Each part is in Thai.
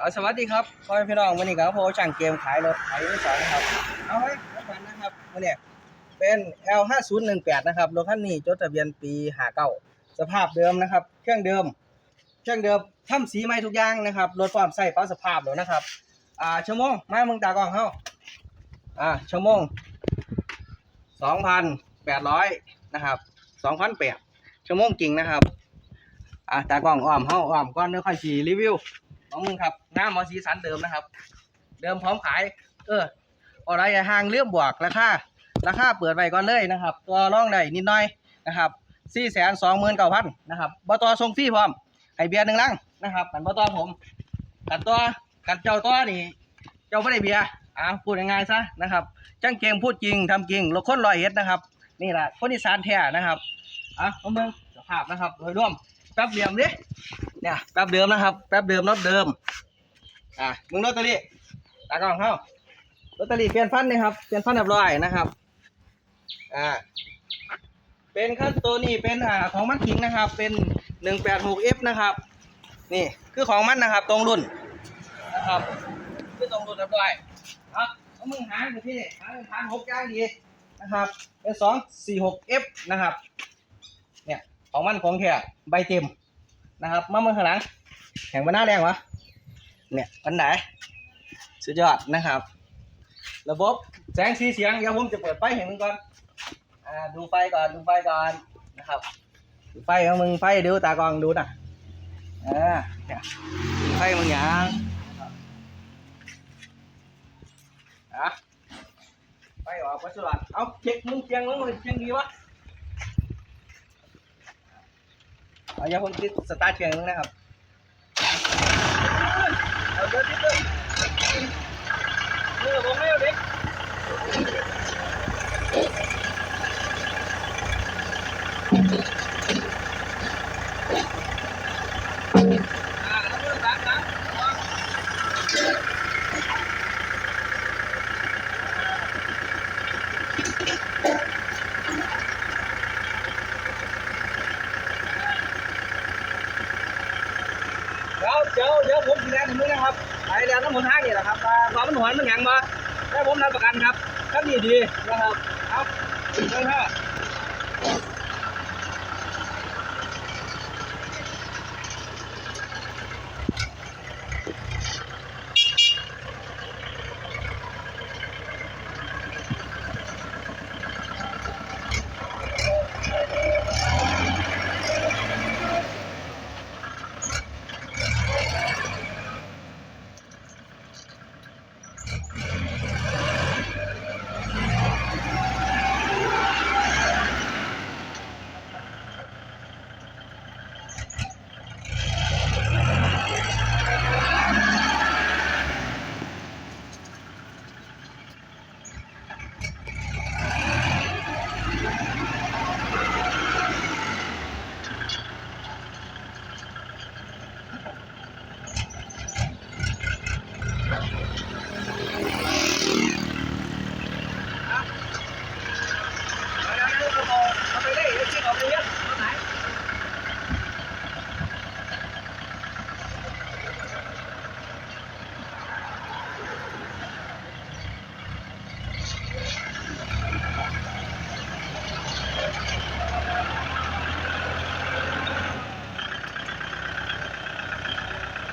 เอาสวัสดีครับพ่อแม่พี่น้องวันนี้ก็พ่อช่างเกมขายรถขายมือสองนะครับเอาไว้แล้วกันนะครับวันนี้เป็น L 5 0 1 8นะครับรถคันนี้จดทะเบียนปี59สภาพเดิมนะครับ เครื่องเดิม เครื่องเดิมทำสีใหม่ทุกอย่างนะครับรถความใส่ป้าสภาพแล้วนะครับ อ่าชั่วโมงมาเมึงตากล้องเฮาอ่าชั่วโมง2,800นแปดร้อยนะครับ2,800ชั่วโมงจริงนะครับอ่าตากล้องอ้อมเฮาอ้อมก่อนเดี๋ยวค่อยสิรีวิว ของมึงครับหน้ามอสีสันเดิมนะครับ เดิมพร้อมขาย เอออะไรห่างเรื่องบวกราคาราคาเปิดไปก่อนเลยนะครับ ตัวร่องได้นิดหน่อยนะครับสี่แสนสองหมื่นเก้าพันนะครับบตอส่งฟรีพร้อมให้เบียร์หนึ่งลังนะครับกันบตอผมกันตัวกันเจ้าตัวนี่เจ้าไม่ได้เบียร์อ่าพูดง่ายๆซะนะครับจ้างเกงพูดจริงทำจริงเราคนลอยเอ็ดนะครับ นี่แหละคนอีสานแท้นะครับอะเอาเมืองสภาพนะครับโดยรวม ป๊บเดียวดิเนี่ยแป๊บเดิมนะครับแป๊บเดิมรถเดิม อะมึงลอตเตอรี่ตากล้องเข้าลอตเตอรี่เปลี่ยนฟันนะครับเปลี่ยนฟันเรียบร้อยนะครับอ่าเป็นขั้นตัวนี้เป็นอ่าของมันขิงนะครับ เป็นหนึ่งแปดหกเอฟนะครับ นี่คือของมันนะครับ ตรงรุ่นนะครับคือตรงรุ่นเรียบร้อยเอาเอามึงหาอยู่ที่หาเป็นพันหกย่างดีนะครับ เป็นสองสี่หกเอฟนะครับ ของมันของแท้ใบเต็มนะครับมาเมืองข้างหลังแข่งมาหน้าแรงวะเนี่ยปันไหนสุดยอดนะครับ ระบบแสงสีเสียงเดี๋ยวผมจะเปิดไฟเห็นมึงก่อนอ่าดูไฟก่อนดูไฟก่อนนะครับดูไฟของมึงไฟดูตากล้องดูนะอ่าเนี่ยไฟมึงอย่างนะครับอะไฟออกวัสดุเอาเช็คมึงเชียงมึงเชียงดีวะ เอาอย่าผมติดสตาร์ทเครื่องนะครับเอาเดี๋ยวติดเลยมือผมไม่เอาเด็กอ่าแล้วมือสามสา เดี๋ยวเดี๋ยวเดี๋ยวผมสีแดงถึงมือนะครับไปแดงน้ำมันห้างนี่แหละครับมาความมันหวนมันแข็งมาได้ผมรับประกันครับครับดีดีนะครับครับเชิญครับ เอาเดี๋ยวเดี๋ยวเอาเอาไปเลยเดี๋ยวเช็คเอาไปเรียบเอาไหน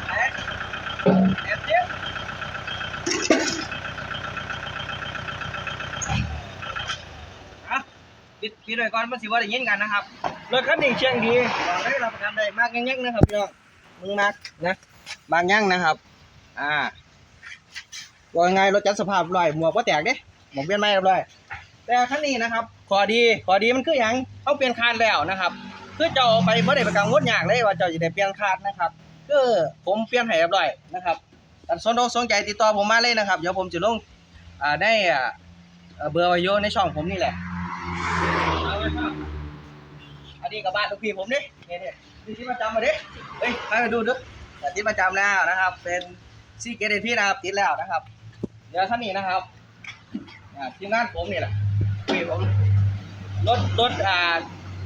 แอบแอบเจ็บอะ ปิดปิดไว้ก่อนมันสิว่าได้ยินกันนะครับรถคันนี้เชียงดีบอกได้รับประกันได้มากแง่งๆนะครับพี่น้องมึงมากนะบางแง่งนะครับ อ่าว่าไงรถจัดสภาพเรียบร้อยหมวกว่าแตกเด้หมวกเปลี่ยนใหม่เรียบรอยแต่คันนี้นะครับขอดีขอดีมันคืออย่างเขาเปลี่ยนคานแล้วนะครับคือเจ้าไปเมื่อได้ประกันงดยากเลยว่าเจ้าจะได้เปลี่ยนคานนะครับคือผมเปลี่ยนให้เรียบร้อยนะครับอันสนอกสนใจติดต่อผมมาเลยนะครับเดี๋ยวผมจะลงอ่าได้อ่าเบอร์ไว้โยในช่องผมนี่แหละ อันนี้กับบ้านลูกพี่ผมนี่นี่นี่นี่ที่ประจำมาดิเฮ้ยมาดูดูแต่ที่ประจำแล้วนะครับ เป็นซีเกตพี่นะครับติดแล้วนะครับ เดี๋ยวท่านนี้นะครับทีมงานผมนี่แหละพี่ผมรถรถอ่า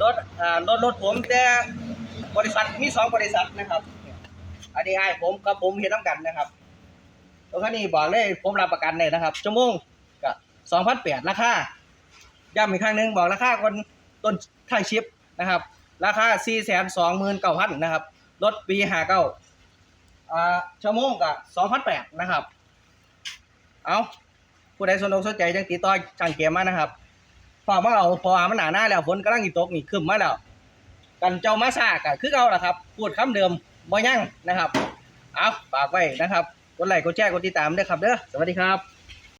รถอ่ารถรถผมแต่บริษัทมีสองบริษัทนะครับอันนี้ไอ้ผมกับผมเฮ็ดต้องกันนะครับรถคันนี้บอกเลยผมรับประกันเลยนะครับชั่วโมงก็สองพันแปดราคาย้ำอีกครั้งหนึ่งบอกราคาคนต้นท้ายชิป นะครับ ราคาสี่แสนสองหมื่นเก้าพันนะครับ รถปีห้าเก้าอ่าชั่วโมงก็สองพันแปดนะครับ เอาผู้ใดสนอกสนใจจังติดต่อช่างเกมมานะครับพอมาเอาพอมันหนาหน้าแล้วฝนกำลังอีตกนี่ขึ้นมาแล้วกันเจ้ามาซากะคือเอาล่ะครับ พูดคำเดิมบ่ยั่งนะครับ เอาฝากไว้นะครับ กดไลค์กดแชร์กดติดตามด้วยครับเด้อสวัสดีครับ